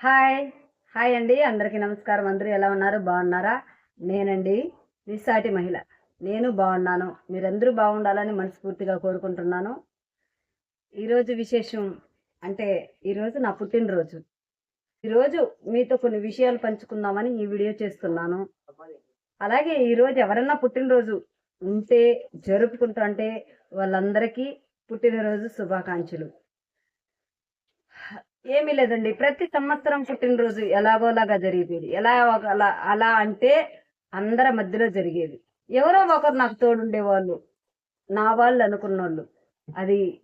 Hi hi అండి. అందరికీ నమస్కారం. అందరూ ఎలా ఉన్నారు? బాగున్నారా? నేనండి నిస్సాటి మహిళ. నేను బాగున్నాను. మీరందరూ బాగుండాలని మనస్ఫూర్తిగా కోరుకుంటున్నాను. ఈరోజు విశేషం అంటే ఈరోజు నా పుట్టినరోజు. ఈరోజు మీతో కొన్ని విషయాలు పంచుకుందామని ఈ వీడియో చేస్తున్నాను. అలాగే ఈరోజు ఎవరన్నా పుట్టినరోజు ఉంటే జరుపుకుంటుంటే వాళ్ళందరికీ పుట్టినరోజు శుభాకాంక్షలు. ఏమీ లేదండి. ప్రతి సంవత్సరం పుట్టినరోజు ఎలాగోలాగా జరిగేది. ఎలా ఒక- అలా అలా అంటే అందరి మధ్యలో జరిగేది. ఎవరో ఒకరు నాకు తోడుండేవాళ్ళు. నా వాళ్ళు అనుకున్నోళ్ళు. అది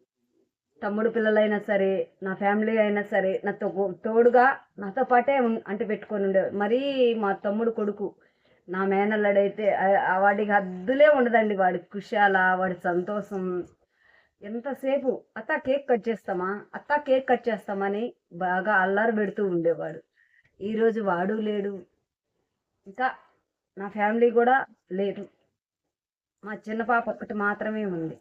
తమ్ముడు పిల్లలైనా సరే నా ఫ్యామిలీ అయినా సరే నాతో తోడుగా నాతో పాటే అంటే పెట్టుకొని ఉండే మరీ మా తమ్ముడు కొడుకు. నా మేనల్లాడైతే వాడికి హద్దులే ఉండదండి. వాడి కుశాల వాడి సంతోషం. ఎంతసేపు అత్త కేక్ కట్ చేస్తామా? అత్త కేక్ కట్ చేస్తామని బాగా అల్లారు పెడుతూ ఉండేవాడు. ఈరోజు వాడు లేడు. ఇంకా నా ఫ్యామిలీ కూడా లేదు. మా చిన్న పాప ఒకటి మాత్రమే ఉంది.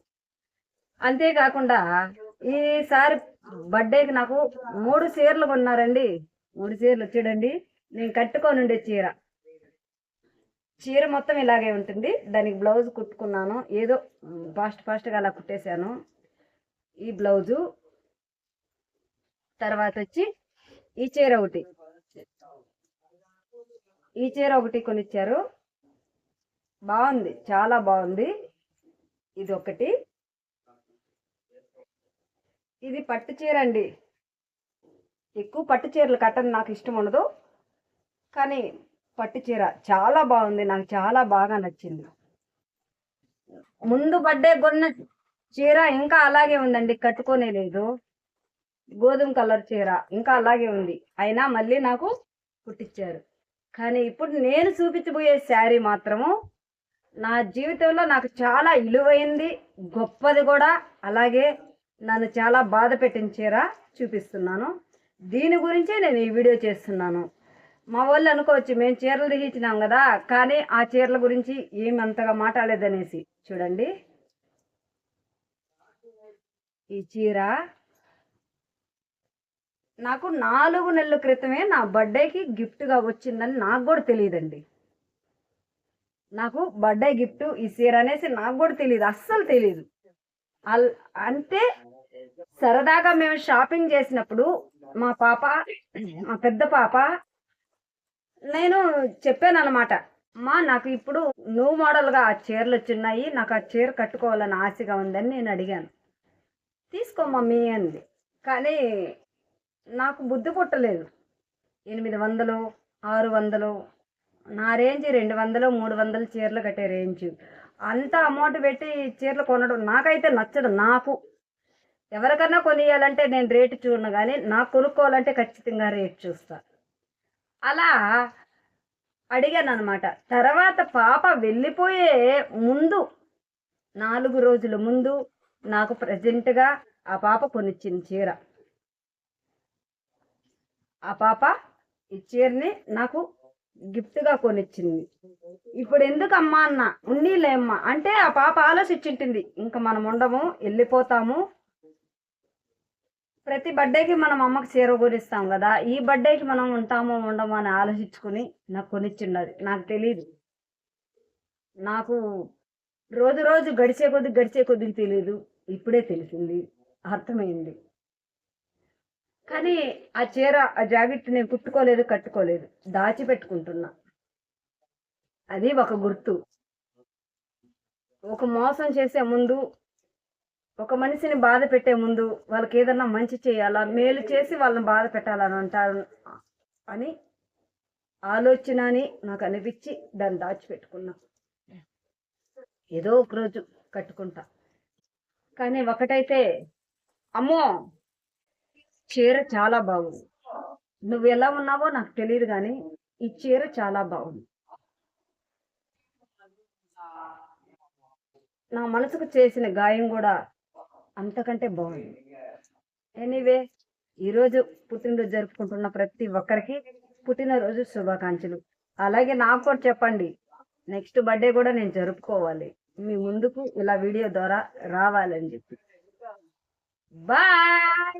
అంతేకాకుండా ఈసారి బర్త్డేకి నాకు మూడు చీరలు కొన్నారండి. మూడు చీరలు వచ్చాడండి. నేను కట్టుకొని ఉండే చీర. చీర మొత్తం ఇలాగే ఉంటుంది. దానికి బ్లౌజ్ కుట్టుకున్నాను. ఏదో ఫాస్ట్ ఫాస్ట్గా అలా కుట్టేశాను. ఈ బ్లౌజు తర్వాత వచ్చి ఈ చీర ఒకటి. ఈ చీర ఒకటి కొనిచ్చారు. బాగుంది. చాలా బాగుంది. ఇది ఒకటి. ఇది పట్టు చీర అండి. ఎక్కువ పట్టు చీరలు కట్టని నాకు ఇష్టం ఉండదు. కానీ పట్టు చీర చాలా బాగుంది. నాకు చాలా బాగా నచ్చింది. ముందు బర్త్డే కొన్న చీర ఇంకా అలాగే ఉందండి. కట్టుకోనే లేదు గోధుమ కలర్ చీర ఇంకా అలాగే ఉంది. అయినా మళ్ళీ నాకు కుట్టించారు కానీ ఇప్పుడు నేను చూపించబోయే శారీ మాత్రము నా జీవితంలో నాకు చాలా విలువైంది గొప్పది కూడా. అలాగే నన్ను చాలా బాధ పెట్టిన చీర చూపిస్తున్నాను. దీని గురించే నేను ఈ వీడియో చేస్తున్నాను. మా వాళ్ళు అనుకోవచ్చు మేము చీరలు దిగించినాం కదా కానీ ఆ చీరల గురించి ఏమంతగా మాట్లాడలేదనేసి. చూడండి. ఈ చీర నాకు నాలుగు నెలల క్రితమే నా బర్త్డేకి గిఫ్ట్గా వచ్చిందని నాకు కూడా తెలియదండి. నాకు బర్త్డే గిఫ్ట్ ఈ చీర అనేసి నాకు కూడా తెలియదు అస్సలు తెలియదు. అంటే సరదాగా మేము షాపింగ్ చేసినప్పుడు మా పాప మా పెద్ద పాప నేను చెప్పాను అనమాట మా నాకు ఇప్పుడు న్యూ మోడల్గా ఆ చీరలు వచ్చిన్నాయి నాకు ఆ చీర కట్టుకోవాలని ఆశగా ఉందని నేను అడిగాను. తీసుకో మమ్మీ అంది. కానీ నాకు బుద్ధి పుట్టలేదు. ఎనిమిది వందలు ఆరు వందలు నా రేంజ్ రెండు వందలు మూడు వందలు చీరలు కట్టే రేంజ్ అంత అమౌంట్ పెట్టి చీరలు కొనడం నాకైతే నచ్చదు నాకు. ఎవరికన్నా కొనియాలంటే నేను రేటు చూడను కానీ నాకు కొనుక్కోవాలంటే ఖచ్చితంగా రేటు చూస్తాను అలా అడిగాను అనమాట తర్వాత పాప వెళ్ళిపోయే ముందు నాలుగు రోజుల ముందు నాకు ప్రజెంట్గా ఆ పాప కొనిచ్చింది చీర. ఆ పాప ఈ చీరని నాకు గిఫ్ట్గా కొనిచ్చింది. ఇప్పుడు ఎందుకు అమ్మా అన్న ఉన్నీలేమ్మా. అంటే ఆ పాప ఆలోచించింటుంది ఇంకా మనం ఉండము వెళ్ళిపోతాము ప్రతి బర్త్డేకి మనం అమ్మకి చీర కొనిస్తాం కదా ఈ బర్త్డేకి మనం ఉంటామో ఉండమో అని ఆలోచించుకుని నాకు కొనిచ్చిండదు. నాకు తెలియదు నాకు రోజు రోజు గడిచే కొద్ది గడిచే కొద్దికి తెలియదు ఇప్పుడే తెలిసింది. అర్థమైంది. కానీ ఆ చీర ఆ జాకెట్ నేను కుట్టుకోలేదు కట్టుకోలేదు. దాచిపెట్టుకుంటున్నా. అది ఒక గుర్తు. ఒక మోసం చేసే ముందు ఒక మనిషిని బాధ పెట్టే ముందు వాళ్ళకి ఏదన్నా మంచి చేయాలా? మేలు చేసి వాళ్ళని బాధ పెట్టాలని అంటారు అని ఆలోచన అని నాకు అనిపించి దాన్ని దాచిపెట్టుకున్నా. ఏదో ఒకరోజు కట్టుకుంటా. కానీ ఒకటైతే అమ్మో చీర చాలా బాగుంది. నువ్వు ఎలా ఉన్నావో నాకు తెలియదు కానీ ఈ చీర చాలా బాగుంది. నా మనసుకు చేసిన గాయం కూడా అంతకంటే బాగుంది. ఎనీవే ఈరోజు పుట్టినరోజు జరుపుకుంటున్న ప్రతి ఒక్కరికి పుట్టినరోజు శుభాకాంక్షలు. అలాగే నాకు కూడా చెప్పండి నెక్స్ట్ బర్త్డే కూడా నేను జరుపుకోవాలి. మీ ముందుకు ఇలా వీడియో ద్వారా రావాలని చెప్పి. బాయ్!